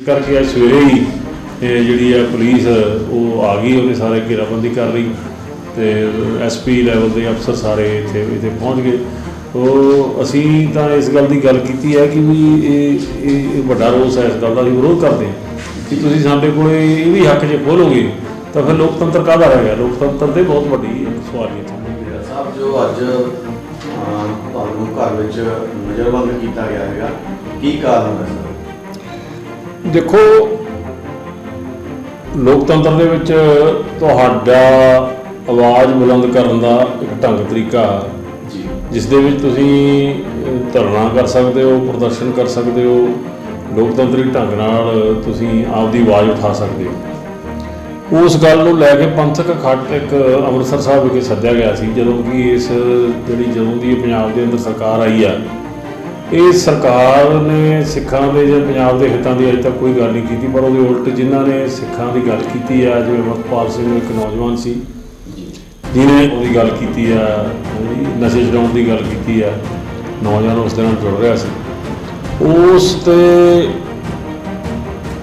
ਇਸ ਕਰਕੇ ਅੱਜ ਸਵੇਰੇ ਹੀ, ਇਹ ਜਿਹੜੀ ਹੈ ਪੁਲਿਸ, ਉਹ ਆ ਗਈ, ਉਹਨੇ ਸਾਰੇ ਘੇਰਾਬੰਦੀ ਕਰ ਲਈ ਤੇ ਐਸਪੀ ਲੈਵਲ ਦੇ ਅਫਸਰ ਸਾਰੇ ਇੱਥੇ ਇੱਥੇ ਪਹੁੰਚ ਗਏ। ਉਹ, ਅਸੀਂ ਤਾਂ ਇਸ ਗੱਲ ਦੀ ਗੱਲ ਕੀਤੀ ਹੈ ਕਿ ਵੀ ਇਹ ਇਹ ਵੱਡਾ ਰੋਸ ਹੈ ਇਸ ਗੱਲ ਦਾ, ਅਸੀਂ ਵਿਰੋਧ ਕਰਦੇ ਹਾਂ ਕਿ ਤੁਸੀਂ ਸਾਡੇ ਕੋਲੇ ਇਹ ਵੀ ਹੱਕ ਜੇ ਖੋਲੋਗੇ, ਤਾਂ ਫਿਰ ਲੋਕਤੰਤਰ ਕਾਹਦਾ ਰਹਿ ਗਿਆ? ਲੋਕਤੰਤਰ ਦੇ ਬਹੁਤ ਵੱਡੀ ਇੱਕ ਸਵਾਲ ਹੈ ਸਾਹਿਬ, ਜੋ ਅੱਜ ਤੁਹਾਨੂੰ ਘਰ ਵਿੱਚ ਨਜ਼ਰਬੰਦ ਕੀਤਾ ਗਿਆ ਹੈਗਾ, ਕੀ ਕਾਰਨ ਹੈ? ਦੇਖੋ ਲੋਕਤੰਤਰ ਦੇ ਵਿੱਚ ਤੁਹਾਡਾ ਆਵਾਜ਼ ਬੁਲੰਦ ਕਰਨ ਦਾ ਇੱਕ ਢੰਗ ਤਰੀਕਾ ਜੀ। ਜਿਸ ਦੇ ਵਿੱਚ ਤੁਸੀਂ ਧਰਨਾ ਕਰ ਸਕਦੇ ਹੋ ਪ੍ਰਦਰਸ਼ਨ ਕਰ ਸਕਦੇ ਹੋ ਲੋਕਤੰਤਰੀ ਢੰਗ ਨਾਲ ਤੁਸੀਂ ਆਪਦੀ ਆਵਾਜ਼ ਉਠਾ ਸਕਦੇ ਹੋ। ਉਸ ਗੱਲ ਨੂੰ ਲੈ ਕੇ ਪੰਥਕ ਖੱਟ ਇੱਕ ਅੰਮ੍ਰਿਤਸਰ ਸਾਹਿਬ ਵਿਖੇ ਸੱਦਿਆ ਗਿਆ ਸੀ ਜਦੋਂ ਕਿ ਇਸ ਜਿਹੜੀ ਜਦੋਂ ਦੀ ਪੰਜਾਬ ਦੇ ਅੰਦਰ ਸਰਕਾਰ ਆਈ ਆ ਇਹ ਸਰਕਾਰ ਨੇ ਸਿੱਖਾਂ ਦੇ ਜਾਂ ਪੰਜਾਬ ਦੇ ਹਿੱਤਾਂ ਦੀ ਅਜੇ ਤੱਕ ਕੋਈ ਗੱਲ ਨਹੀਂ ਕੀਤੀ ਪਰ ਉਹਦੇ ਉਲਟ ਜਿਨ੍ਹਾਂ ਨੇ ਸਿੱਖਾਂ ਦੀ ਗੱਲ ਕੀਤੀ ਆ ਜਿਵੇਂ ਅਮਰਪਾਲ ਸਿੰਘ ਇੱਕ ਨੌਜਵਾਨ ਸੀ ਜਿਹਨੇ ਉਹਦੀ ਗੱਲ ਕੀਤੀ ਆ ਨਸ਼ੇ ਛਡਾਉਣ ਦੀ ਗੱਲ ਕੀਤੀ ਆ ਨੌਜਵਾਨ ਉਸ ਦੇ ਨਾਲ ਜੁੜ ਰਿਹਾ ਸੀ। ਉਸ ਤੇ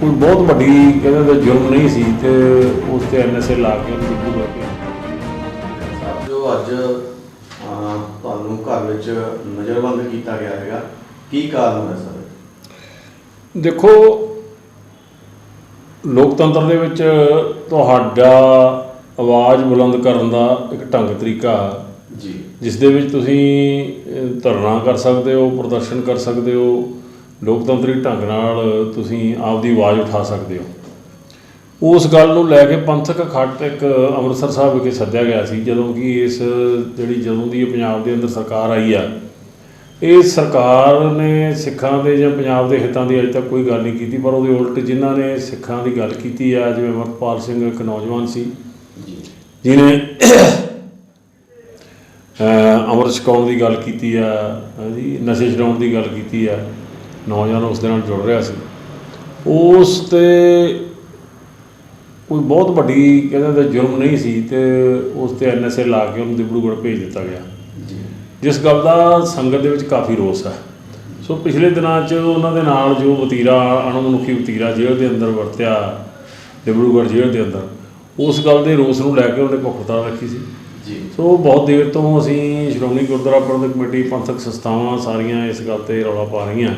ਕੋਈ ਬਹੁਤ ਵੱਡੀ ਕਹਿੰਦੇ ਤੇ ਜੁਰਮ ਨਹੀਂ ਸੀ ਤੇ ਉਸ ਤੇ ਐਨਐਸਏ ਲਾ ਕੇ ਉਹਨੂੰ ਡਿਪੂ ਕਰ ਕੇ ਜੋ ਅੱਜ ਤੁਹਾਨੂੰ ਘਰ ਵਿੱਚ ਨਜ਼ਰਬੰਦ ਕੀਤਾ ਗਿਆ ਹੈਗਾ ਕੀ ਕਾਰਨ ਹੈ ਸਰ? ਦੇਖੋ ਲੋਕਤੰਤਰ ਦੇ ਵਿੱਚ ਤੁਹਾਡਾ ਆਵਾਜ਼ ਬੁਲੰਦ ਕਰਨ ਦਾ ਇੱਕ ਢੰਗ ਤਰੀਕਾ ਜੀ। ਜਿਸ ਦੇ ਵਿੱਚ ਤੁਸੀਂ ਧਰਨਾ ਕਰ ਸਕਦੇ ਹੋ ਪ੍ਰਦਰਸ਼ਨ ਕਰ ਸਕਦੇ ਹੋ ਲੋਕਤੰਤਰੀ ਢੰਗ ਨਾਲ ਤੁਸੀਂ ਆਪਦੀ ਆਵਾਜ਼ ਉਠਾ ਸਕਦੇ ਹੋ। ਉਸ ਗੱਲ ਨੂੰ ਲੈ ਕੇ ਪੰਥਕ ਖੱਟ ਇੱਕ ਅੰਮ੍ਰਿਤਸਰ ਸਾਹਿਬ ਵਿਖੇ ਸੱਦਿਆ ਗਿਆ ਸੀ ਜਦੋਂ ਕਿ ਇਸ ਜਿਹੜੀ ਜਦੋਂ ਦੀ ਪੰਜਾਬ ਦੇ ਅੰਦਰ ਸਰਕਾਰ ਆਈ ਆ ਇਹ ਸਰਕਾਰ ਨੇ ਸਿੱਖਾਂ ਦੇ ਜਾਂ ਪੰਜਾਬ ਦੇ ਹਿੱਤਾਂ ਦੀ ਅਜੇ ਤੱਕ ਕੋਈ ਗੱਲ ਨਹੀਂ ਕੀਤੀ ਪਰ ਉਹਦੇ ਉਲਟ ਜਿਨ੍ਹਾਂ ਨੇ ਸਿੱਖਾਂ ਦੀ ਗੱਲ ਕੀਤੀ ਆ ਜਿਵੇਂ ਅਮਰਪਾਲ ਸਿੰਘ ਇੱਕ ਨੌਜਵਾਨ ਸੀ ਜੀ। ਜਿਹਨੇ ਅਹ ਅੰਮ੍ਰਿਤ ਛਕਾਉਣ ਦੀ ਗੱਲ ਕੀਤੀ ਆ ਹਾਂਜੀ ਨਸ਼ੇ ਛਡਾਉਣ ਦੀ ਗੱਲ ਕੀਤੀ ਆ ਨੌਜਵਾਨ ਉਸ ਦੇ ਨਾਲ ਜੁੜ ਰਿਹਾ ਸੀ। ਉਸ ਤੇ ਕੋਈ ਬਹੁਤ ਵੱਡੀ ਕਹਿੰਦੇ ਤੇ ਜੁਰਮ ਨਹੀਂ ਸੀ ਤੇ ਉਸ ਤੇ ਐਨਐਸਏ ਲਾ ਕੇ ਉਹਨੂੰ ਦਿਬੜੂਗੜ੍ਹ ਭੇਜ ਦਿੱਤਾ ਗਿਆ। ਜੀ। ਜਿਸ ਗੱਲ ਦਾ ਸੰਗਤ ਦੇ ਵਿੱਚ ਕਾਫੀ ਰੋਸ ਹੈ। ਸੋ ਪਿਛਲੇ ਦਿਨਾਂ 'ਚ ਉਹਨਾਂ ਦੇ ਨਾਲ ਜੋ ਵਤੀਰਾ ਅਣਮਨੁੱਖੀ ਵਤੀਰਾ ਜੇਲ੍ਹ ਦੇ ਅੰਦਰ ਵਰਤਿਆ ਡਿਬਰੂਗੜ੍ਹ ਜੇਲ੍ਹ ਦੇ ਅੰਦਰ ਉਸ ਗੱਲ ਦੇ ਰੋਸ ਨੂੰ ਲੈ ਕੇ ਉਹਨੇ ਭੁੱਖ ਹੜਤਾਲ ਰੱਖੀ ਸੀ। ਜੀ। ਸੋ ਬਹੁਤ ਦੇਰ ਤੋਂ ਅਸੀਂ ਸ਼੍ਰੋਮਣੀ ਗੁਰਦੁਆਰਾ ਪ੍ਰਬੰਧਕ ਕਮੇਟੀ ਪੰਥਕ ਸੰਸਥਾਵਾਂ ਸਾਰੀਆਂ ਇਸ ਗੱਲ ਤੇ ਰੌਲਾ ਪਾ ਰਹੀਆਂ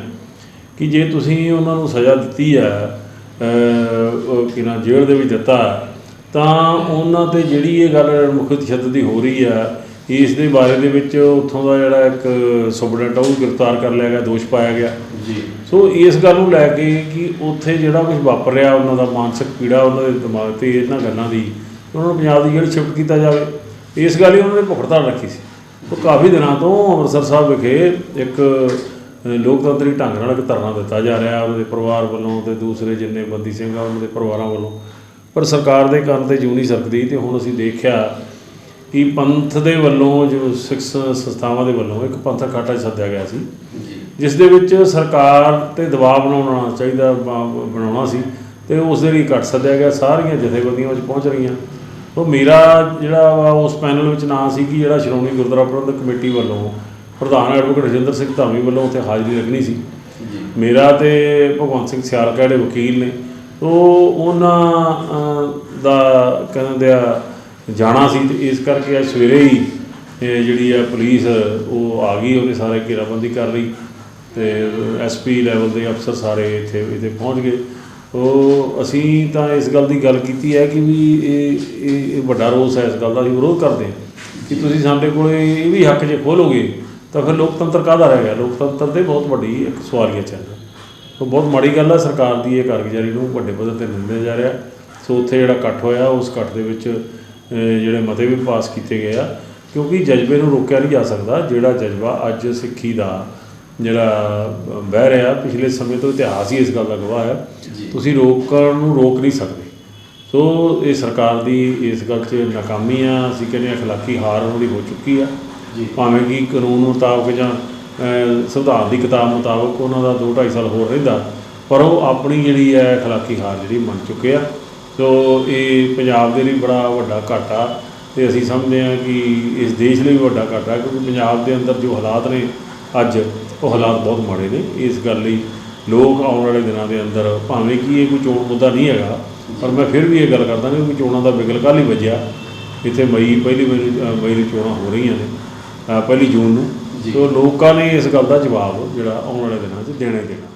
ਕਿ ਜੇ ਤੁਸੀਂ ਉਹਨਾਂ ਨੂੰ ਸਜ਼ਾ ਦਿੱਤੀ ਹੈ ਕਿ ਨਾ ਜੇਲ੍ਹ ਦੇ ਵਿੱਚ ਦਿੱਤਾ ਤਾਂ ਉਹਨਾਂ ਤੇ ਜਿਹੜੀ ਇਹ ਗੱਲ ਮੁੱਖ ਤਸ਼ੱਦਦ ਦੀ ਹੋ ਰਹੀ ਹੈ ਇਸ ਦੇ ਬਾਰੇ ਦੇ ਵਿੱਚ ਉੱਥੋਂ ਦਾ ਜਿਹੜਾ ਇੱਕ ਸੁਪਰਡੈਂਟ ਉਹ ਗ੍ਰਿਫਤਾਰ ਕਰ ਲਿਆ ਗਿਆ ਦੋਸ਼ ਪਾਇਆ ਗਿਆ। ਜੀ। ਸੋ ਇਸ ਗੱਲ ਨੂੰ ਲੈ ਕੇ ਕਿ ਉੱਥੇ ਜਿਹੜਾ ਕੁਝ ਵਾਪਰ ਰਿਹਾ ਉਹਨਾਂ ਦਾ ਮਾਨਸਿਕ ਪੀੜਾ ਉਹਨਾਂ ਦੇ ਦਿਮਾਗ ਤੇ ਇਹਨਾਂ ਗੱਲਾਂ ਦੀ ਉਹਨਾਂ ਨੂੰ ਪੰਜਾਬ ਦੀ ਜਿਹੜੀ ਸ਼ਿਫਟ ਕੀਤਾ ਜਾਵੇ ਇਸ ਗੱਲ ਹੀ ਉਹਨਾਂ ਨੇ ਭੁੱਖ ਹੜਤਾਲ ਰੱਖੀ ਸੀ। ਉਹ ਕਾਫੀ ਦਿਨਾਂ ਤੋਂ ਅੰਮ੍ਰਿਤਸਰ ਸਾਹਿਬ ਵਿਖੇ ਇੱਕ ਲੋਕਤੰਤਰੀ ਢੰਗ ਨਾਲ ਇੱਕ ਧਰਨਾ ਦਿੱਤਾ ਜਾ ਰਿਹਾ ਉਹਨਾਂ ਦੇ ਪਰਿਵਾਰ ਵੱਲੋਂ ਤੇ ਦੂਸਰੇ ਜਿੰਨੇ ਬੰਦੀ ਸਿੰਘ ਆ ਉਹਨਾਂ ਦੇ ਪਰਿਵਾਰਾਂ ਵੱਲੋਂ। ਪਰ ਸਰਕਾਰ ਦੇ ਕੰਨ ਤੇ ਜੂਨੀ ਸਰਕਦੀ ਤੇ ਹੁਣ ਅਸੀਂ ਦੇਖਿਆ ਕਿ ਪੰਥ ਦੇ ਵੱਲੋਂ ਜੋ ਸਿੱਖ ਸੰਸਥਾਵਾਂ ਦੇ ਵੱਲੋਂ ਇੱਕ ਪੰਥਕ ਖਾਟਾ ਸੱਦਿਆ ਗਿਆ ਸੀ। ਜਿਸ ਦੇ ਵਿੱਚ ਸਰਕਾਰ ਤੇ ਦਬਾਅ ਬਣਾਉਣਾ ਚਾਹੀਦਾ ਬਣਾਉਣਾ ਸੀ ਤੇ ਉਸ ਦੇ ਲਈ ਘੱਟ ਸੱਦਿਆ ਗਿਆ। ਸਾਰੀਆਂ ਜਥੇਬੰਦੀਆਂ ਵਿੱਚ ਪਹੁੰਚ ਰਹੀਆਂ। ਉਹ ਮੇਰਾ ਜਿਹੜਾ ਵਾ ਉਸ ਪੈਨਲ ਵਿੱਚ ਨਾਂ ਸੀ ਕਿ ਜਿਹੜਾ ਸ਼੍ਰੋਮਣੀ ਗੁਰਦੁਆਰਾ ਪ੍ਰਬੰਧਕ ਕਮੇਟੀ ਵੱਲੋਂ ਪ੍ਰਧਾਨ ਐਡਵੋਕੇਟ ਰਜਿੰਦਰ ਸਿੰਘ ਧਾਮੀ ਵੱਲੋਂ ਉੱਥੇ ਹਾਜ਼ਰੀ ਲੱਗਣੀ ਸੀ। ਮੇਰਾ ਤੇ ਭਗਵੰਤ ਸਿੰਘ ਸਿਆਲਕਾ ਜਿਹੜੇ ਵਕੀਲ ਨੇ ਉਹ ਉਹਨਾਂ ਦਾ ਕਹਿੰਦੇ ਆ ਜਾਣਾ ਸੀ ਤੇ ਇਸ ਕਰਕੇ ਅੱਜ ਸਵੇਰੇ ਹੀ ਜਿਹੜੀ ਆ ਪੁਲਿਸ, ਉਹ ਆ ਗਈ ਉਹਨੇ ਸਾਰੇ ਘੇਰਾਬੰਦੀ ਕਰ ਲਈ ਤੇ ਐਸਪੀ ਲੈਵਲ ਦੇ ਅਫਸਰ ਸਾਰੇ ਇੱਥੇ ਇੱਥੇ ਪਹੁੰਚ ਗਏ। ਉਹ, ਅਸੀਂ ਤਾਂ ਇਸ ਗੱਲ ਦੀ ਗੱਲ ਕੀਤੀ ਹੈ ਕਿ ਵੀ ਇਹ ਇਹ ਵੱਡਾ ਰੋਸ ਹੈ ਇਸ ਗੱਲ ਦਾ, ਅਸੀਂ ਵਿਰੋਧ ਕਰਦੇ ਹਾਂ ਕਿ ਤੁਸੀਂ ਸਾਡੇ ਕੋਲ ਇਹ ਵੀ ਹੱਕ ਜੇ ਖੋਲੋਗੇ ਤਾਂ ਫਿਰ ਲੋਕਤੰਤਰ ਕਾਹਦਾ ਰਹਿ ਗਿਆ? ਲੋਕਤੰਤਰ ਦੇ ਬਹੁਤ ਵੱਡੀ ਇੱਕ ਸਵਾਲੀਆ ਚਿੰਨ੍ਹ ਹੈ ਸੋ ਬਹੁਤ ਮਾੜੀ ਗੱਲ ਹੈ ਸਰਕਾਰ ਦੀ ਇਹ ਕਾਰਗੁਜ਼ਾਰੀ ਨੂੰ ਵੱਡੇ ਪੱਧਰ ਤੇ ਨਿੰਦਿਆ ਜਾ ਰਿਹਾ। ਸੋ ਉੱਥੇ ਜਿਹੜਾ ਇਕੱਠ ਹੋਇਆ, ਉਸ ਇਕੱਠ ਦੇ ਵਿੱਚ ਜਿਹੜੇ ਮਤੇ ਵੀ ਪਾਸ ਕੀਤੇ ਗਏ ਆ ਕਿਉਂਕਿ ਜਜ਼ਬੇ ਨੂੰ ਰੋਕਿਆ ਨਹੀਂ ਜਾ ਸਕਦਾ ਜਿਹੜਾ ਜਜ਼ਬਾ ਅੱਜ ਸਿੱਖੀ ਦਾ ਜਿਹੜਾ ਬਹਿ ਰਿਹਾ ਪਿਛਲੇ ਸਮੇਂ ਤੋਂ ਇਤਿਹਾਸ ਹੀ ਇਸ ਗੱਲ ਦਾ ਗਵਾਹ ਹੈ। ਤੁਸੀਂ ਰੋਕਣ ਨੂੰ ਰੋਕ ਨਹੀਂ ਸਕਦੇ। ਸੋ ਇਹ ਸਰਕਾਰ ਦੀ ਇਸ ਗੱਲ 'ਚ ਨਾਕਾਮੀ ਆ ਅਸੀਂ ਕਹਿੰਦੇ ਹਾਂ ਅਖਲਾਕੀ ਹਾਰ ਉਹਨਾਂ ਦੀ ਹੋ ਚੁੱਕੀ ਆ। ਭਾਵੇਂ ਕਿ ਕਾਨੂੰਨ ਮੁਤਾਬਕ ਜਾਂ ਸੰਵਿਧਾਨ ਦੀ ਕਿਤਾਬ ਮੁਤਾਬਕ ਉਹਨਾਂ ਦਾ 2.5 ਸਾਲ ਹੋਰ ਰਹਿੰਦਾ ਪਰ ਉਹ ਆਪਣੀ ਜਿਹੜੀ ਹੈ ਅਖਲਾਕੀ ਹਾਰ ਜਿਹੜੀ ਮੰਨ ਚੁੱਕੇ ਆ। ਸੋ ਇਹ ਪੰਜਾਬ ਦੇ ਲਈ ਬੜਾ ਵੱਡਾ ਘਾਟਾ ਤੇ ਅਸੀਂ ਸਮਝਦੇ ਹਾਂ ਕਿ ਇਸ ਦੇਸ਼ ਲਈ ਵੱਡਾ ਘਾਟਾ ਕਿਉਂਕਿ ਪੰਜਾਬ ਦੇ ਅੰਦਰ ਜੋ ਹਾਲਾਤ ਨੇ ਅੱਜ ਉਹ ਹਾਲਾਤ ਬਹੁਤ ਮਾੜੇ ਨੇ। ਇਸ ਗੱਲ ਲਈ ਲੋਕ ਆਉਣ ਵਾਲੇ ਦਿਨਾਂ ਦੇ ਅੰਦਰ ਭਾਵੇਂ ਕਿ ਇਹ ਕੋਈ ਚੋਣ ਮੁੱਦਾ ਨਹੀਂ ਹੈਗਾ ਪਰ ਮੈਂ ਫਿਰ ਵੀ ਇਹ ਗੱਲ ਕਰਦਾ ਕਿ ਕੋਈ ਚੋਣਾਂ ਦਾ ਬਿਗਲ ਕੱਲ੍ਹ ਹੀ ਵੱਜਿਆ। ਇੱਥੇ ਮਈ ਪਹਿਲੀ ਮਈ ਨੂੰ- ਨੂੰ ਚੋਣਾਂ ਹੋ ਰਹੀਆਂ ਨੇ ਪਹਿਲੀ ਜੂਨ ਨੂੰ। ਸੋ ਲੋਕਾਂ ਨੇ ਇਸ ਗੱਲ ਦਾ ਜਵਾਬ ਜਿਹੜਾ ਆਉਣ ਵਾਲੇ ਦਿਨਾਂ 'ਚ ਦੇਣਾ ਹੀ ਦੇਣਾ।